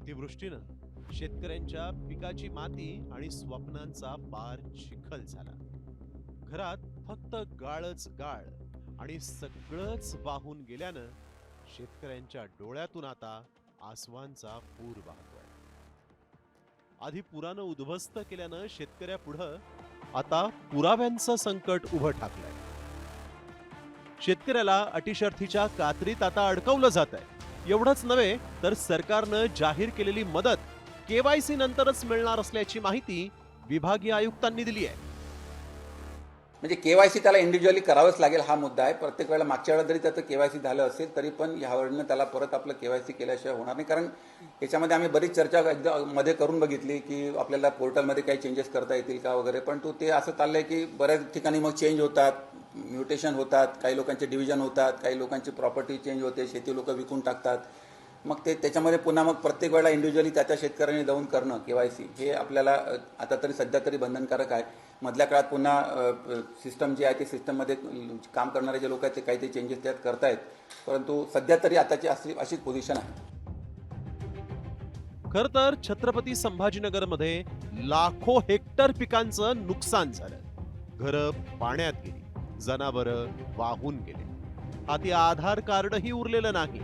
अतिवृष्टीनं शेतकऱ्यांच्या पिकाची माती आणि स्वप्नांचा पार चिखल झाला. घरात फक्त गाळच गाळ आणि सगळंच वाहून गेल्यानं शेतकऱ्यांच्या डोळ्यातून आता आसवांचा पूर वाहतोय. आधी पुरानं उद्ध्वस्त केल्यानं शेतकऱ्यापुढं आता पुराव्यांचं संकट उभं ठाकलंय. शेतकऱ्याला अटीशर्थीच्या कात्रीत आता अडकवलं जात आहे एवढंच नव्हे तर सरकारनं जाहीर केलेली मदत केवायसी नंतरच मिळणार असल्याची माहिती विभागीय आयुक्तांनी दिली आहे. म्हणजे के वाय सी त्याला इंडिव्हिज्युअली करावंच लागेल हा मुद्दा आहे. प्रत्येक वेळेला मागच्या वेळेला जरी त्याचं के वाय सी झालं असेल तरी पण ह्यावेळेनं त्याला परत आपलं के वाय सी केल्याशिवाय होणार नाही. कारण याच्यामध्ये आम्ही बरीच चर्चा एकदा मध्ये करून बघितली की आपल्याला पोर्टलमध्ये काही चेंजेस करता येतील का वगैरे पण तो ते असं चाललंय की बऱ्याच ठिकाणी मग चेंज होतात म्युटेशन होतात काही लोकांचे डिव्हिजन होतात काही लोकांची प्रॉपर्टी चेंज होते शेती लोक विकून टाकतात. मग ते त्याच्यामध्ये पुन्हा मग प्रत्येक वेळेला इंडिव्हिज्युअली त्या त्या शेतकऱ्यांनी जाऊन करणं केवायसी हे आपल्याला आता तरी सध्या तरी बंधनकारक आहे. मधल्या काळात पुन्हा सिस्टम जी आहे ते सिस्टममध्ये काम करणारे जे लोक आहेत ते काही ते चेंजेस त्यात करतायत. परंतु सध्या तरी आताची अशी अशीच पोझिशन आहे. खर तर छत्रपती संभाजीनगरमध्ये लाखो हेक्टर पिकांचं नुकसान झालं. घरं पाण्यात गेली जनावरं वाहून गेले. हाती आधार कार्डही उरलेलं नाही.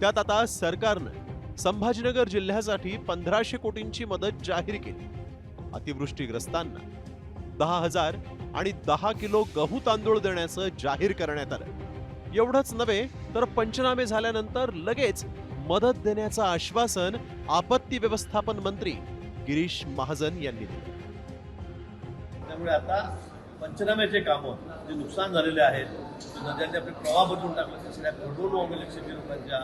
त्यात आता सरकारनं संभाजीनगर जिल्ह्यासाठी पंधराशे कोटींची मदत जाहीर केली. अतिवृष्टीग्रस्तांना दहा हजार आणि दहा किलो गहू तांदूळ देण्याचं जाहीर करण्यात आलं. एवढंच नव्हे तर पंचनामे झाल्यानंतर लगेच मदत देण्याचं आश्वासन आपत्ती व्यवस्थापन मंत्री गिरीश महाजन यांनी दिलं. त्यामुळे आता पंचनाम्याचे कामं जे नुकसान झालेले आहेत नद्यांनी नद्यांचे आपले प्रवाह बदलून टाकले त्या सगळ्या खरडून वाहून गेले शेती लोकांच्या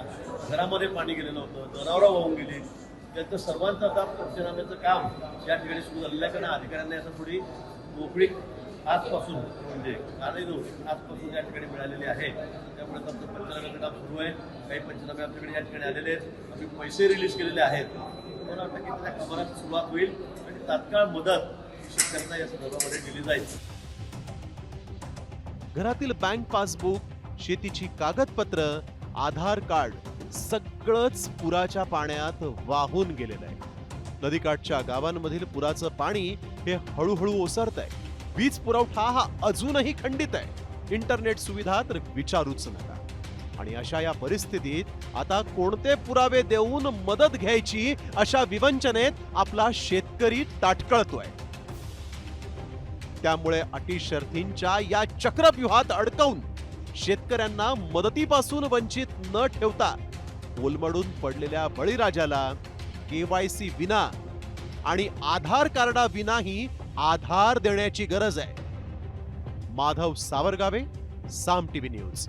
घरामध्ये पाणी गेलेलं होतं जनावरं वाहून गेली. त्यांचं सर्वांचं आता पंचनाम्याचं काम या ठिकाणी सुरू झालेलं आहे. कारण अधिकाऱ्यांना असं थोडी मोकळी आजपासून म्हणजे कालही नव्हती आजपासून या ठिकाणी मिळालेली आहे. त्यामुळे आमचं पंचनाम्याचं काम सुरू आहे. काही पंचनामे आमच्याकडे या ठिकाणी आलेले आहेत. आम्ही पैसे रिलीज केलेले आहेत. मला वाटतं की त्या कामाला सुरुवात होईल आणि तात्काळ मदत शेतकऱ्यांना या संदर्भामध्ये दिली जाईल. घरातील बँक पासबुक शेतीची कागदपत्र आधार कार्ड सगळंच पुराच्या पाण्यात वाहून गेलेलं आहे. नदीकाठच्या गावांमधील पुराचं पाणी हे हळूहळू ओसरत आहे वीज पुरवठा हा अजूनही खंडित आहे. इंटरनेट सुविधा तर विचारूच नका. आणि अशा या परिस्थितीत आता कोणते पुरावे देऊन मदत घ्यायची अशा विवंचनेत आपला शेतकरी ताटकळतोय. त्यामुळे अटी शर्थींच्या या चक्रव्यूहात अडकवून शेतकऱ्यांना मदतीपासून वंचित न ठेवता कोलमडून पडलेल्या बळीराजाला केवायसी विना आणि आधार कार्डा विनाही आधार देण्याची गरज आहे. Madhav Savargave Saam TV news.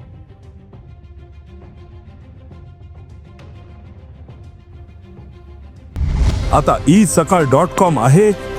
आता ई सकाळ डॉट कॉम आहे.